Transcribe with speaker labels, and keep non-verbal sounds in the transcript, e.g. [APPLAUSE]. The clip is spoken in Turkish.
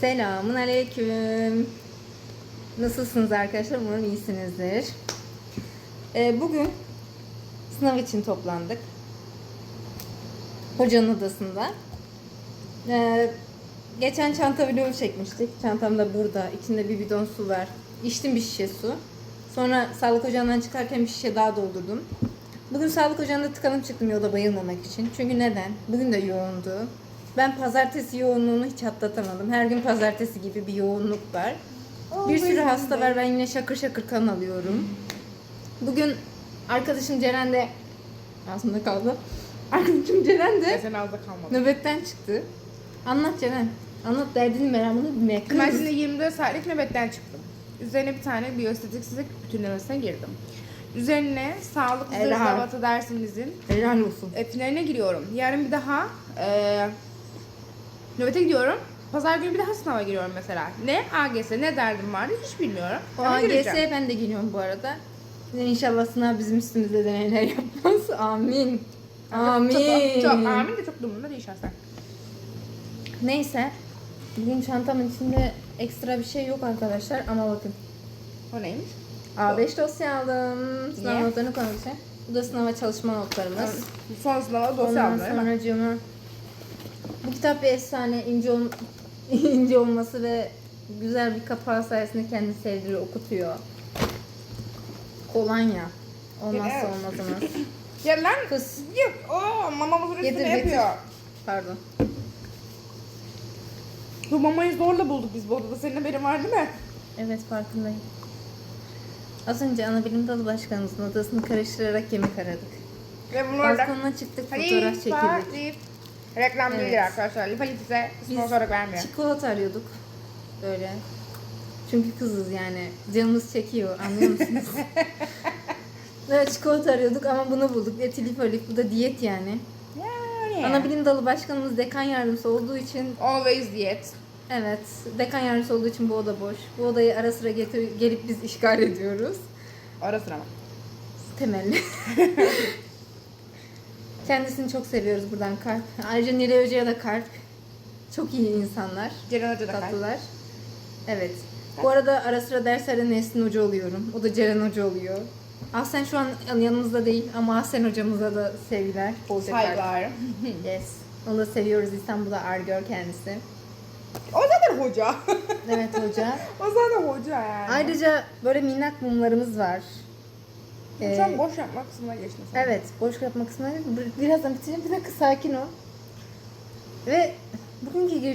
Speaker 1: Selamun aleyküm. Nasılsınız arkadaşlar? Umarım iyisinizdir. Ee, bugün sınav için toplandık. Hocanın odasında. Ee, geçen çanta vlogu çekmiştik. Çantam da burada. İçinde bir bidon su var. İçtim bir şişe su. Sonra sağlık ocağından çıkarken bir şişe daha doldurdum. Bugün sağlık ocağında tıkanıp çıktım yolda bayılmamak için. Çünkü neden? Bugün de yoğundu. Ben pazartesi yoğunluğunu hiç atlatamadım. Her gün pazartesi gibi bir yoğunluk var. Bir sürü hasta var. Ben yine şakır şakır kan alıyorum. Bugün arkadaşım Ceren de ağzımda kaldı. Arkadaşım Ceren de
Speaker 2: Sen ağızda kalmadı.
Speaker 1: nöbetten çıktı. Anlat Ceren. Anlat derdini meramını bilmeye.
Speaker 2: Ben şimdi 24 saatlik nöbetten çıktım. Üzerine bir tane biyostatistiksizlik bütünlemesine girdim. Üzerine sağlık zırhlavatı dersimizin
Speaker 1: Helal olsun.
Speaker 2: e, finaline giriyorum. Yarın bir daha e, nöbete gidiyorum. Pazar günü bir daha sınava giriyorum mesela. Ne AGS ne derdim vardı hiç bilmiyorum.
Speaker 1: O
Speaker 2: Ama gireceğim.
Speaker 1: AGS'ye ben de geliyorum bu arada. İnşallah sınav bizim üstümüzde deneyler yapmaz. Amin. [LAUGHS] Amin.
Speaker 2: Çok, çok amin de çok durumunda değil şahsen.
Speaker 1: Neyse. Bugün çantamın içinde ekstra bir şey yok arkadaşlar ama bakın.
Speaker 2: O neymiş?
Speaker 1: A5 dosya aldım. Sınav
Speaker 2: Niye?
Speaker 1: notlarını koyacağım. Bu da sınava çalışma notlarımız.
Speaker 2: Son sınava dosya
Speaker 1: Ondan
Speaker 2: aldım mi?
Speaker 1: sonra cuma. Bu kitap bir efsane ince, ol- [LAUGHS] ince olması ve güzel bir kapağı sayesinde kendi sevdiriyor, okutuyor. Kolonya. Olmazsa
Speaker 2: Evet.
Speaker 1: olmazımız. [CLEARS THROAT]
Speaker 2: Ya lan
Speaker 1: Kız.
Speaker 2: yok. Oo, mamamızın
Speaker 1: Getir,
Speaker 2: üstüne
Speaker 1: getir.
Speaker 2: yapıyor.
Speaker 1: Pardon.
Speaker 2: Bu mamayı zorla bulduk biz bu odada. Senin haberin var değil mi?
Speaker 1: Evet farkındayım. Az önce ana bilim dalı başkanımızın odasını karıştırarak yemek aradık.
Speaker 2: Ve bunu orada...
Speaker 1: Balkonuna çıktık fotoğraf çekildik.
Speaker 2: Reklam
Speaker 1: Evet.
Speaker 2: değildir arkadaşlar. Size sponsorluk vermiyor.
Speaker 1: çikolata arıyorduk. Böyle. Çünkü kızız yani. Canımız çekiyor anlıyor musunuz? [LAUGHS] Böyle çikolata arıyorduk ama bunu bulduk. Etilif olif bu da diyet yani.
Speaker 2: Yani.
Speaker 1: Ana bilim dalı başkanımız dekan yardımcısı olduğu için
Speaker 2: Always diyet.
Speaker 1: evet dekan yardımcısı olduğu için bu oda boş. Bu odayı ara sıra getir, gelip biz işgal ediyoruz.
Speaker 2: Ara sıra mı?
Speaker 1: Temelli. [LAUGHS] Kendisini çok seviyoruz buradan kalp. Ayrıca Nilay Hoca'ya da kalp. Çok iyi insanlar.
Speaker 2: Ceren Hoca da.
Speaker 1: Tatlılar. Evet. Bu arada ara sıra derslerde Nesrin Hoca oluyorum. O da Ceren Hoca oluyor. Ahsen şu an yanımızda değil ama Ahsen hocamıza da sevgiler. Kalp.
Speaker 2: Saygılar. [LAUGHS]
Speaker 1: Yes. Onu da seviyoruz. İstanbul'da Argör kendisi.
Speaker 2: o zaten hoca.
Speaker 1: Evet hoca. [LAUGHS]
Speaker 2: o zaten hoca yani.
Speaker 1: Ayrıca böyle minnak mumlarımız var.
Speaker 2: Şu
Speaker 1: Ee,
Speaker 2: an boş yapma kısmına geçtin sen.
Speaker 1: Evet, boş yapmak kısmına birazdan bitireceğim. Bir dakika sakin ol. Ve bugünkü